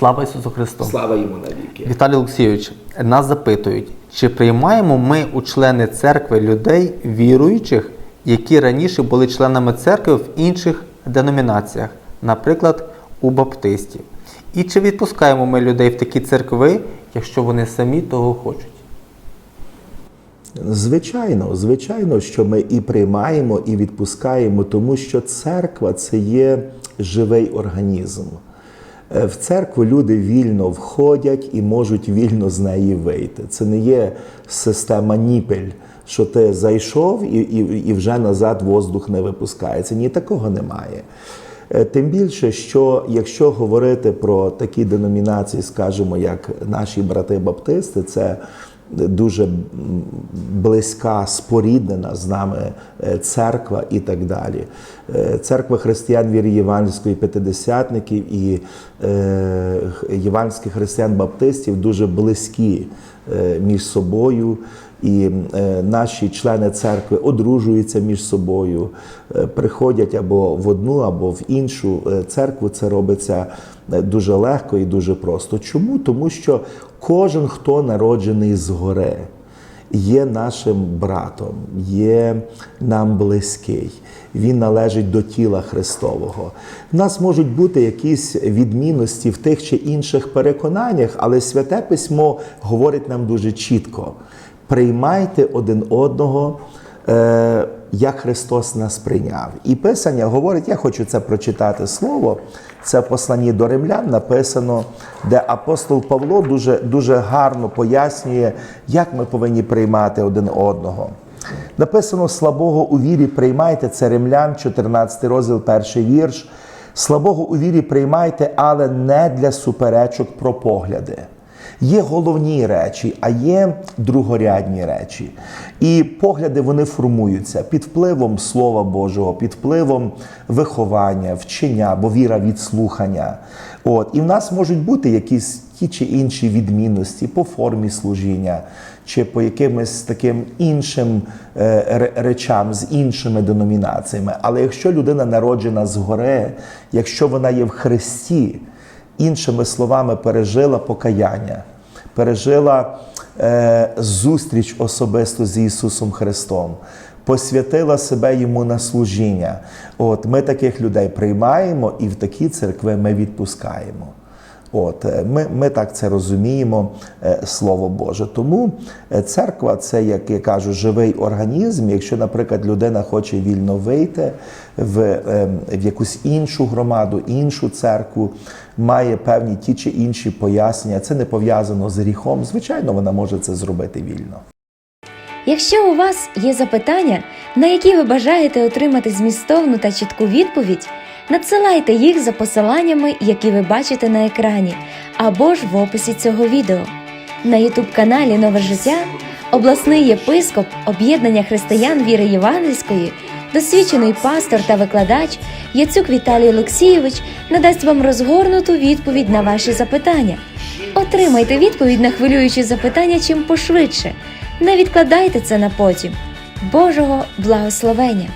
Слава Ісусу Христу! Слава йому навіки. Віталій Олексійович, нас запитують, чи приймаємо ми у члени церкви людей віруючих, які раніше були членами церкви в інших деномінаціях, наприклад, у баптистів. І чи відпускаємо ми людей в такі церкви, якщо вони самі того хочуть? Звичайно, звичайно, що ми і приймаємо, і відпускаємо, тому що церква це є живий організм. Е, В церкву люди вільно входять і можуть вільно з неї вийти. Це не є система ніпель, що ти зайшов і, і, і вже назад воздух не випускається. Ні, такого немає. Е, Тим більше, що якщо говорити про такі деномінації, скажімо, як наші брати-баптисти, це дуже близька, споріднена з нами е, церква і так далі. Е, Церква християн віри євангельської п'ятидесятників і е, євангельських християн-баптистів дуже близькі між собою. І е, наші члени церкви одружуються між собою, е, приходять або в одну, або в іншу е, церкву. Це робиться е, дуже легко і дуже просто. Чому? Тому що кожен, хто народжений згори, є нашим братом, є нам близький. Він належить до тіла Христового. В нас можуть бути якісь відмінності в тих чи інших переконаннях, але святе письмо говорить нам дуже чітко: приймайте один одного. е, Як Христос нас прийняв. І Писання говорить, я хочу це прочитати слово. Це в посланні до римлян написано, де апостол Павло дуже, дуже гарно пояснює, як ми повинні приймати один одного. Написано слабого у вірі приймайте, це римлян, 14 розділ, перший вірш. Слабого у вірі приймайте, але не для суперечок про погляди. Є головні речі, а є другорядні речі. І погляди вони формуються під впливом Слова Божого, під впливом виховання, вчення, бо віра від слухання. От. І в нас можуть бути якісь ті чи інші відмінності по формі служіння, чи по якимось таким іншим е, речам з іншими деномінаціями. Але якщо людина народжена згори, якщо вона є в Христі, іншими словами, пережила покаяння, пережила е, зустріч особисто з Ісусом Христом, посвятила себе йому на служіння. От ми таких людей приймаємо і в такі церкви ми відпускаємо. От, е, ми, ми так це розуміємо, е, Слово Боже. Тому е, церква це, як я кажу, живий організм. Якщо, наприклад, людина хоче вільно вийти в, в якусь іншу громаду, іншу церкву, має певні ті чи інші пояснення, це не пов'язано з гріхом. Звичайно, вона може це зробити вільно. Якщо у вас є запитання, на які ви бажаєте отримати змістовну та чітку відповідь, надсилайте їх за посиланнями, які ви бачите на екрані, або ж в описі цього відео. На youtube каналі Нове життя обласний єпископ об'єднання християн віри Євангельської, досвідчений пастор та викладач Яцюк Віталій Олексійович надасть вам розгорнуту відповідь на ваші запитання. Отримайте відповідь на хвилюючі запитання чим пошвидше. Не відкладайте це на потім. Божого благословення!